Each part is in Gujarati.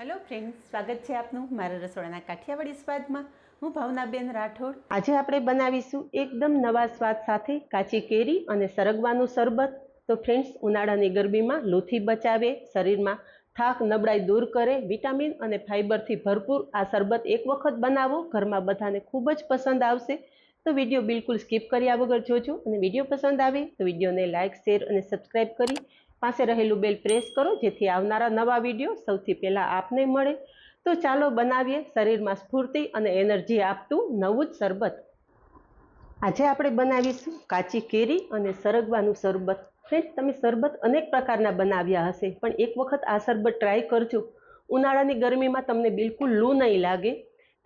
હેલો ફ્રેન્ડ્સ સ્વાગત છે આપનું મારા રસોડાના કાઠિયાવાડી સ્વાદમાં. હું ભાવનાબેન રાઠોડ. આજે આપણે બનાવીશું એકદમ નવા સ્વાદ સાથે કાચી કેરી અને સરગવાનું શરબત. તો ફ્રેન્ડ્સ ઉનાળાની ગરમીમાં લૂથી બચાવે, શરીરમાં થાક, નબળાઈ દૂર કરે, વિટામિન અને ફાઇબરથી ભરપૂર આ શરબત એક વખત બનાવો. ઘરમાં બધાને ખૂબ જ પસંદ આવશે. તો વીડિયો બિલકુલ સ્કીપ કર્યા વગર જોજો. અને વીડિયો પસંદ આવે તો વિડીયોને લાઇક શેર અને સબસ્ક્રાઇબ કરી પાસે રહેલું બેલ પ્રેસ કરો, જેથી આવનારા નવા વીડિયો સૌથી પહેલાં આપને મળે. તો ચાલો બનાવીએ શરીરમાં સ્ફૂર્તિ અને એનર્જી આપતું નવું જ શરબત. આજે આપણે બનાવીશું કાચી કેરી અને સરગવાનું શરબત. ફ્રેન્ડ, તમે શરબત અનેક પ્રકારના બનાવ્યા હશે, પણ એક વખત આ શરબત ટ્રાય કરજો. ઉનાળાની ગરમીમાં તમને બિલકુલ લૂ નહીં લાગે.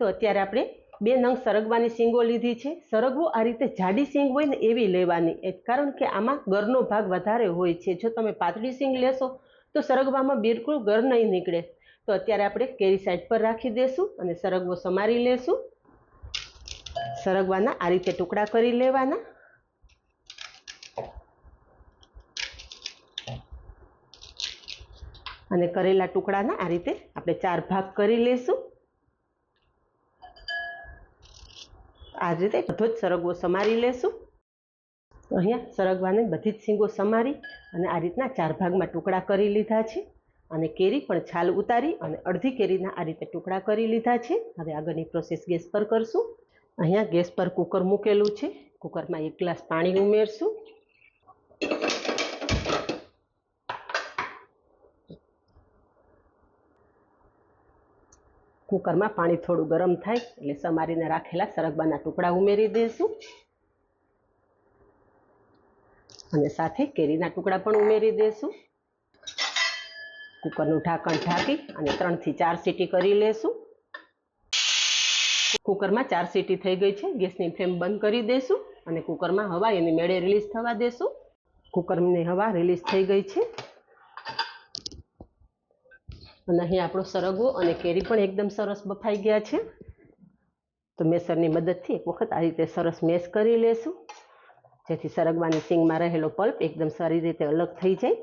તો અત્યારે આપણે બે નંગ સરગવાની શીંગો લીધી છે. સરગવો આ રીતે જાડી શીંગ હોય ને એવી લેવાની. કારણ કે આમાં ગરનો ભાગ વધારે હોય છે. જો તમે પાતળી શીંગ લેશો તો સરગવામાં બિલકુલ ગર નહીં નીકળે. તો અત્યારે આપણે કેરી સાઈડ પર રાખી દેશું અને સરગવો સમારી લેશું. સરગવાના આ રીતે ટુકડા કરી લેવાના. અને કરેલા ટુકડાના આ રીતે આપણે ચાર ભાગ કરી લેશું. આ રીતે બધો જ સરગવો સમારી લેશું. અહીંયા સરગવાને બધી જ સિંગો સમારી અને આ રીતના ચાર ભાગમાં ટુકડા કરી લીધા છે. અને કેરી પણ છાલ ઉતારી અને અડધી કેરીના આ રીતે ટુકડા કરી લીધા છે. હવે આગળની પ્રોસેસ ગેસ પર કરશું. અહીંયા ગેસ પર કુકર મૂકેલું છે. કુકરમાં એક ગ્લાસ પાણી ઉમેરશું. કુકરમાં પાણી થોડું ગરમ થાય એટલે સમારીને રાખેલા સરગવાના ટુકડા ઉમેરી દઈશું. અને સાથે કેરીના ટુકડા પણ ઉમેરી દઈશું. કુકરનું ઢાંકણ ઢાંકી અને ત્રણથી ચાર સીટી કરી લેશું. કુકરમાં ચાર સીટી થઈ ગઈ છે, ગેસની ફ્લેમ બંધ કરી દઈશું અને કુકરમાં હવા એની મેળે રિલીઝ થવા દેશું કુકરની હવા રિલીઝ થઈ ગઈ છે. અને અહીં આપણો સરગવો અને કેરી પણ એકદમ સરસ બફાઈ ગયા છે. તો મેસરની મદદથી એક વખત આ રીતે સરસ મેશ કરી લેશું. જેથી સરગવાની સિંગમાં રહેલો પલ્પ એકદમ સારી રીતે અલગ થઈ જાય.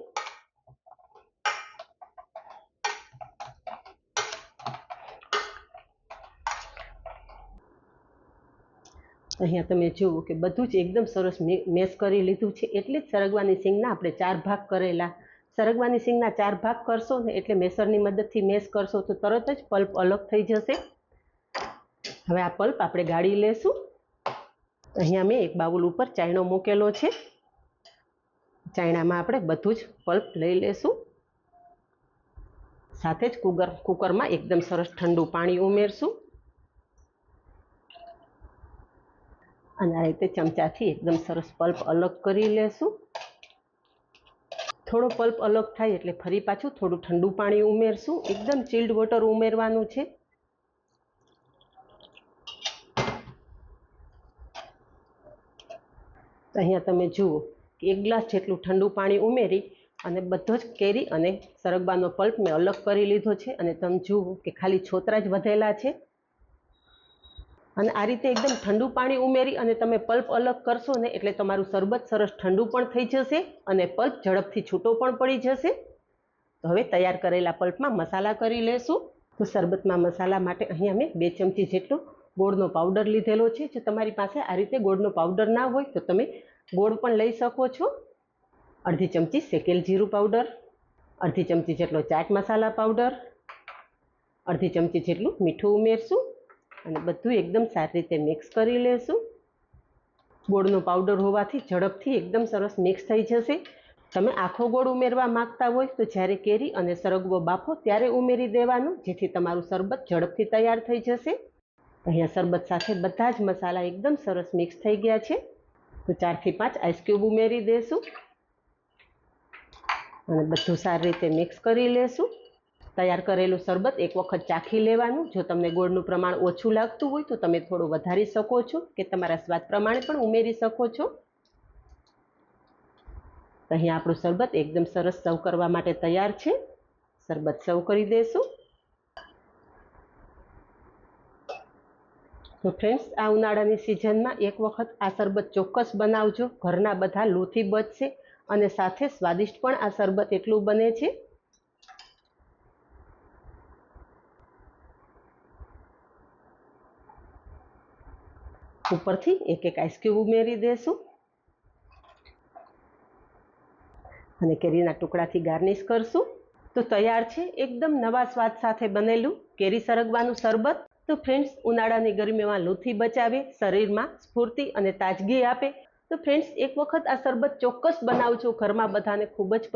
અહીંયા તમે જુઓ કે બધું જ એકદમ સરસ મેશ કરી લીધું છે. એટલે જ સરગવાની સિંગના આપણે ચાર ભાગ કરેલા. સરગવાની સિંગના ચાર ભાગ કરશો ને એટલે મેસરની મદદથી મેસ કરશો તો તરત જ પલ્પ અલગ થઈ જશે. હવે આ પલ્પ આપણે ગાળી લેશું. અહીંયા મેં એક બાઉલ ઉપર ચાયણો મૂકેલો છે. ચાયણામાં આપણે બધું જ પલ્પ લઈ લેશું. સાથે જ કુકર કુકરમાં એકદમ સરસ ઠંડુ પાણી ઉમેરશું. અને આ રીતે ચમચાથી એકદમ સરસ પલ્પ અલગ કરી લેશું. થોડો પલ્પ અલગ થાય એટલે ફરી પાછું થોડું ઠંડુ પાણી ઉમેરશું. એકદમ ચિલ્ડ વોટર ઉમેરવાનું છે. અહીંયા તમે જુઓ કે એક ગ્લાસ જેટલું ઠંડુ પાણી ઉમેરી અને બધો જ કેરી અને સરગબાનો પલ્પ મેં અલગ કરી લીધો છે. અને તમે જુઓ કે ખાલી છોતરા જ વધેલા છે. અને આ રીતે એકદમ ઠંડુ પાણી ઉમેરી અને તમે પલ્પ અલગ કરશો ને એટલે તમારું શરબત સરસ ઠંડુ પણ થઈ જશે અને પલ્પ ઝડપથી છૂટો પણ પડી જશે. તો હવે તૈયાર કરેલા પલ્પમાં મસાલા કરી લેશું. તો શરબતમાં મસાલા માટે અહીંયા મેં બે ચમચી જેટલો ગોળનો પાવડર લીધેલો છે. જો તમારી પાસે આ રીતે ગોળનો પાવડર ના હોય તો તમે ગોળ પણ લઈ શકો છો. અડધી ચમચી શેકેલ જીરું પાવડર, અડધી ચમચી જેટલો ચાટ મસાલા પાવડર, અડધી ચમચી જેટલું મીઠું ઉમેરશું. અને બધું એકદમ સારી રીતે મિક્સ કરી લેશું. ગોળનો પાવડર હોવાથી ઝડપથી એકદમ સરસ મિક્સ થઈ જશે. તમે આખો ગોળ ઉમેરવા માંગતા હોય તો જ્યારે કેરી અને સરગવો બાફો ત્યારે ઉમેરી દેવાનું, જેથી તમારું શરબત ઝડપથી તૈયાર થઈ જશે. અહીંયા શરબત સાથે બધા જ મસાલા એકદમ સરસ મિક્સ થઈ ગયા છે. તો ચારથી પાંચ આઈસક્યુબ ઉમેરી દેશું. અને બધું સારી રીતે મિક્સ કરી લેશું. તૈયાર કરેલું શરબત એક વખત ચાખી લેવાનું. જો તમને ગોળનું પ્રમાણ ઓછું લાગતું હોય તો તમે થોડું વધારી શકો છો કે તમારા સ્વાદ પ્રમાણે પણ ઉમેરી શકો છો. અહીં આપણું શરબત એકદમ સરસ સર્વ કરવા માટે તૈયાર છે. શરબત સર્વ કરી દેશું. તો ફ્રેન્ડ્સ, આ ઉનાળાની સિઝનમાં એક વખત આ શરબત ચોક્કસ બનાવજો. ઘરના બધા લૂથી બચશે અને સાથે સ્વાદિષ્ટ પણ આ શરબત એટલું બને છે. ઉપરથી એક એક આઈસક્યુબ ઉમેરી દેશું. અને કેરીના ટુકડાથી ગાર્નિશ કરશું. તો તૈયાર છે એકદમ નવા સ્વાદ સાથે બનેલું કેરી સરગવાનું શરબત. તો ફ્રેન્ડ્સ ઉનાળાની ગરમીમાં લૂથી બચાવે, શરીરમાં સ્ફૂર્તિ અને તાજગી આપે. તો ફ્રેન્ડ્સ એક વખત આ શરબત ચોક્કસ બનાવજો. ઘરમાં બધાને ખૂબ જ